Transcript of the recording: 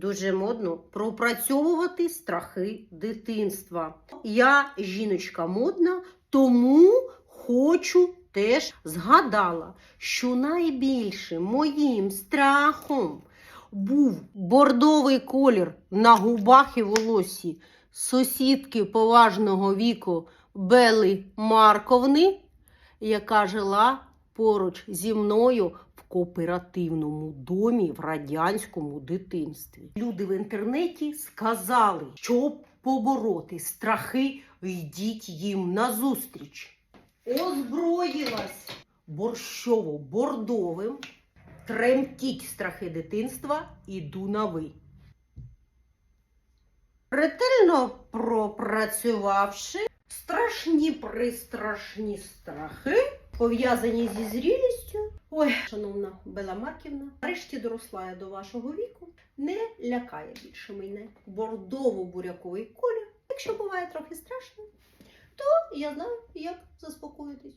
Дуже модно пропрацьовувати страхи дитинства. Я жіночка модна, тому хочу теж згадала, що найбільшим моїм страхом був бордовий колір на губах і волосі сусідки поважного віку Бели Марковни, яка жила поруч зі мною в кооперативному домі в радянському дитинстві. Люди в інтернеті сказали, щоб побороти страхи, йдіть їм назустріч. Озброїлась борщово-бордовим, тремтіть страхи дитинства, іду на ви. Ретельно пропрацювавши страшні пристрашні страхи, пов'язані зі зрілістю. Ой, шановна Бела Марківна, нарешті доросла я до вашого віку. Не лякає більше мене бордово-буряковий колір. Якщо буває трохи страшно, то я знаю, як заспокоїтись.